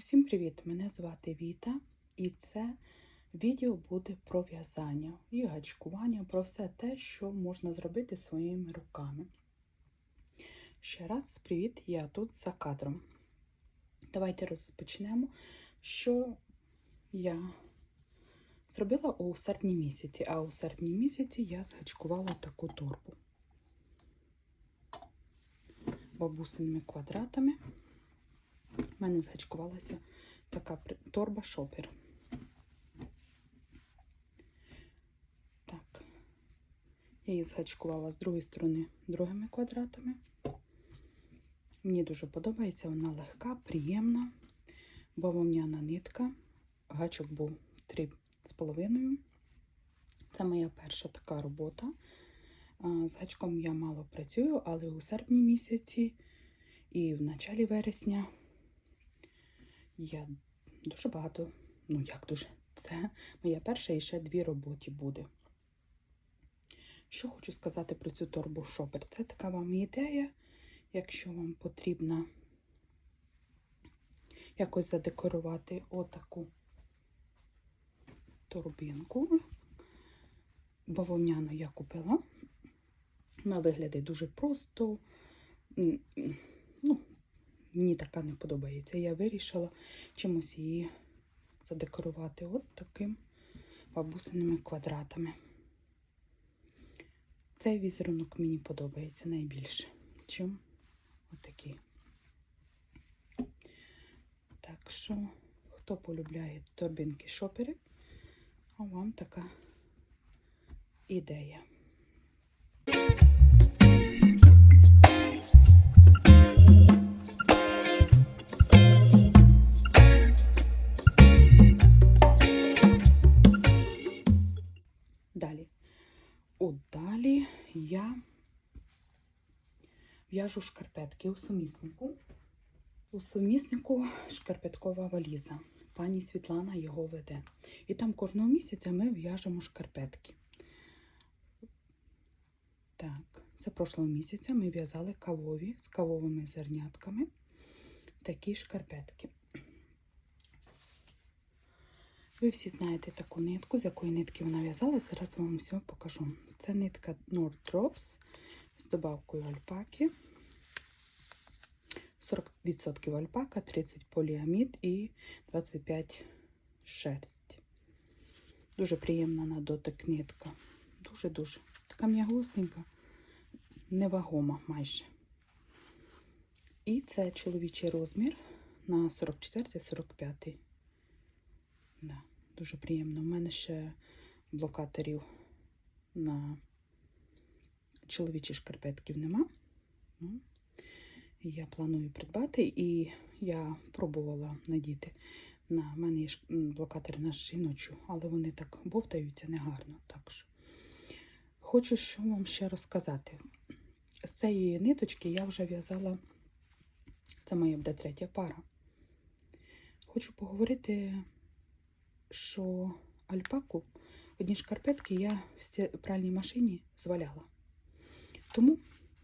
Усім привіт! Мене звати Віта, і це відео буде про в'язання і гачкування, про все те, що можна зробити своїми руками. Ще раз привіт, я тут за кадром. Давайте розпочнемо, що я зробила у серпні місяці, а у серпні місяці я згачкувала таку торбу бабусиними квадратами. У мене згачкувалася така торба шопер. Так, я її згачкувала з другої сторони другими квадратами. Мені дуже подобається, вона легка, приємна, бавовняна нитка. Гачок був 3,5. Це моя перша така робота. З гачком я мало працюю, але у серпні місяці і в началі вересня я дуже багато, ну як дуже, це моя перша і ще дві роботи буде. Що хочу сказати про цю торбу шопер? Це така вам ідея, якщо вам потрібно якось задекорувати отаку торбинку. Бавовняну я купила. Вона виглядає дуже просто. Ну, Мені така не подобається. Я вирішила чимось її задекорувати от таким бабусиними квадратами. Цей візерунок мені подобається найбільше, чим отакий. Так що, хто полюбляє торбинки шопери, а вам така ідея. Я в'яжу шкарпетки у суміснику. У суміснику шкарпеткова валіза. Пані Світлана його веде. І там кожного місяця ми в'яжемо шкарпетки. Так, це прошлого місяця ми в'язали кавові з кавовими зернятками такі шкарпетки. Ви всі знаєте таку нитку, з якої нитки вона в'язала. Зараз вам все покажу. Це нитка Nord Drops з добавкою альпаки. 40% альпака, 30 поліамід і 25 шерсть. Дуже приємна на дотик нитка. Дуже-дуже. Така м'ягусенька, невагома майже. І це чоловічий розмір на 44-45. Да, дуже приємно. У мене ще блокаторів на чоловічі шкарпетків нема. Ну, я планую придбати, і я пробувала надіти. На мене є блокатори на жіночу, але вони так бовтаються негарно. Так що. Хочу що вам ще розказати. З цієї ниточки я вже в'язала, це моя буде третя пара. Хочу поговорити, що альпаку одні шкарпетки я в пральній машині зваляла. Тому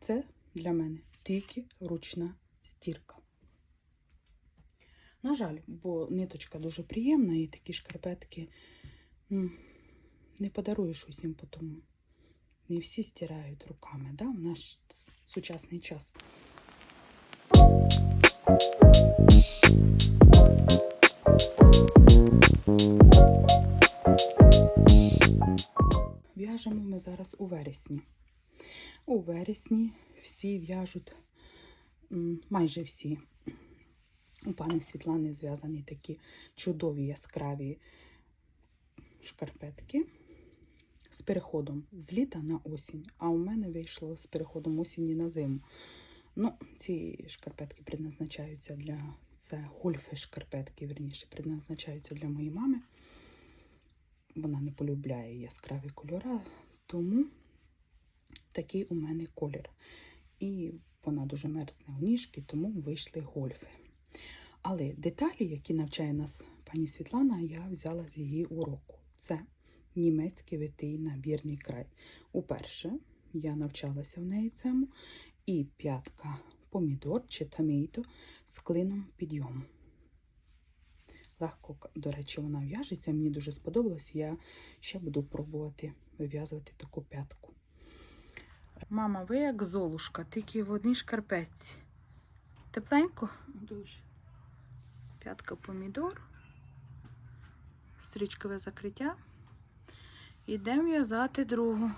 це для мене тільки ручна стірка. На жаль, бо ниточка дуже приємна і такі шкарпетки не подаруєш усім потому. Не всі стирають руками, да, в наш сучасний час. В'яжемо ми зараз у вересні. У вересні всі в'яжуть, майже всі. У пані Світлани зв'язані такі чудові яскраві шкарпетки з переходом з літа на осінь, а у мене вийшло з переходом осінні на зиму. Ну, ці шкарпетки предназначаються для це гольфи шкарпетки, верніше, предназначаються для моєї мами. Вона не полюбляє яскраві кольори, тому такий у мене колір. І вона дуже мерзне у ніжки, тому вийшли гольфи. Але деталі, які навчає нас пані Світлана, я взяла з її уроку. Це німецький витий набірний край. Уперше я навчалася в неї цьому. І п'ятка помідор чи томейто з клином підйому. Легко, до речі, вона в'яжеться. Мені дуже сподобалось. Я ще буду пробувати вив'язувати таку п'ятку. Мама, ви як золушка, тільки в одній шкарпетці. Тепленько? Дуже. П'ятка помідор. Стрічкове закриття. Ідемо в'язати другу.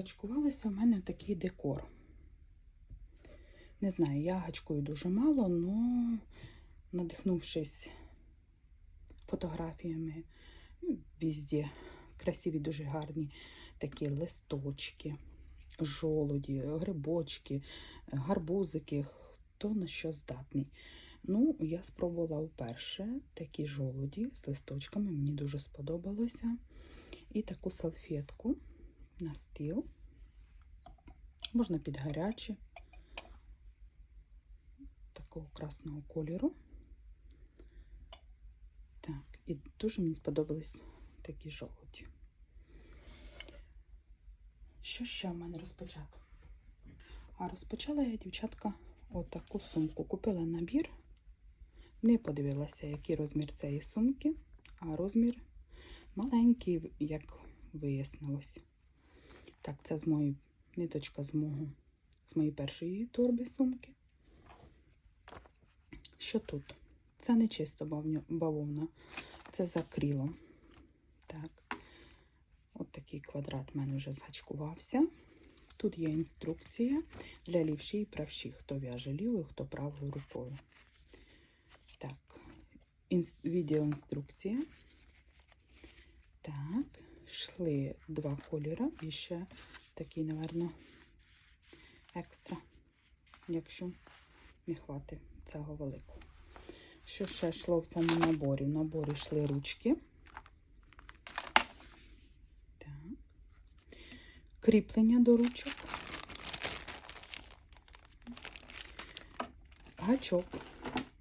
Гачкувалися в мене такий декор. Не знаю, я гачкую дуже мало, але надихнувшись фотографіями, ну, везде красиві, дуже гарні такі листочки, жолуді, грибочки, гарбузики, хто на що здатний. Ну, я спробувала вперше такі жолуді з листочками, мені дуже сподобалося. І таку салфетку на стіл. Можна під гарячі, такого красного кольору. Так, і дуже мені сподобались такі жолуді. Що ще в мене розпочато? А розпочала я, дівчатка, отаку сумку. Купила набір, не подивилася, який розмір цієї сумки, а розмір маленький, як вияснилось. Так, це з моєї ниточка з мого, з моєї першої торби сумки. Що тут? Це не чисто бавовна, це з акрилом. Так, от такий квадрат в мене вже згачкувався. Тут є інструкція для лівші і правші, хто в'яже лівою, хто правою рукою. Так, інс... відеоінструкція. Йшли два кольори і ще такий, напевно, екстра, якщо не хватить цього великого. Що ще йшло в цьому наборі? В наборі йшли ручки. Так. Кріплення до ручок. Гачок.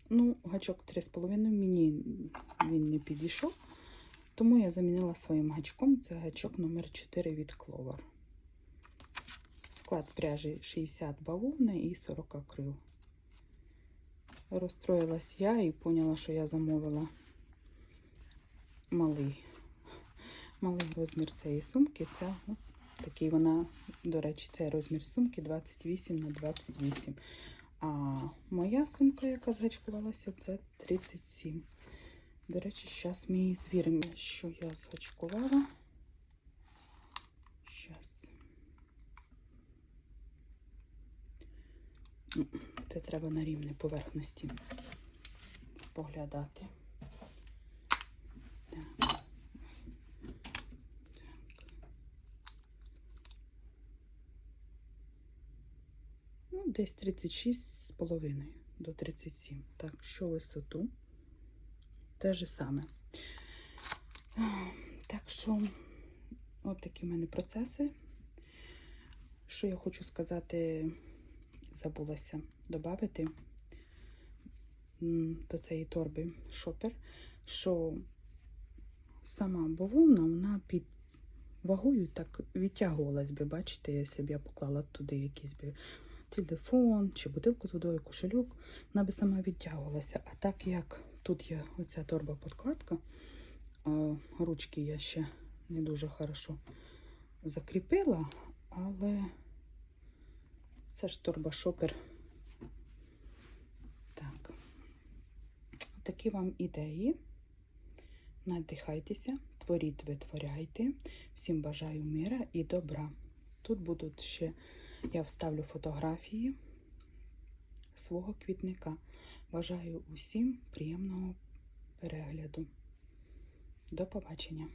Ну, гачок 3,5 мені він не підійшов. Тому я замінила своїм гачком. Це гачок номер 4 від Clover. Склад пряжі 60 бавовни і 40 акрил. Розстроїлась я і поняла, що я замовила малий, малий розмір цієї сумки. Це ну, такий вона, до речі, цей розмір сумки 28 на 28. А моя сумка, яка згачкувалася, це 37. До речі, зараз ми її звіримо, що я згачкувала. Зараз. Це треба на рівній поверхності поглядати. Так. Так. Ну, десь 36 з половиною до 37. Так, що висоту? Те же саме. Так що, от такі в мене процеси. Що я хочу сказати, забулася додати до цієї торби шопер, що сама бавовна, вона під вагою так відтягувалась би, бачите, якщо б я поклала туди якийсь би телефон чи бутилку з водою, кошельок, вона би сама відтягувалася. А так як тут є оця торба-подкладка, ручки я ще не дуже хорошо закріпила, але це ж торба-шопер. Так. Такі вам ідеї. Надихайтеся, творіть, витворяйте. Всім бажаю мира і добра. Тут будуть ще, я вставлю фотографії свого квітника. Бажаю усім приємного перегляду. До побачення!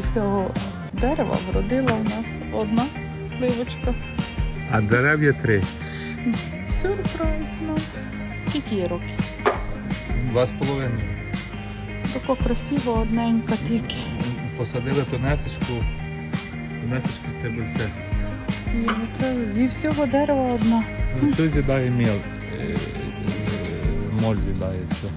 Всього дерева вродила у нас одна сливочка. А дерев є три. Сюрприз нам. Скільки є років? Два з половиною. Тако красиво, одненька тільки. Посадили тонесечку, тонесечки стебельце. І це зі всього дерева одна. Ну, Що з'їдає міл? Е, е, Моль з'їдає все.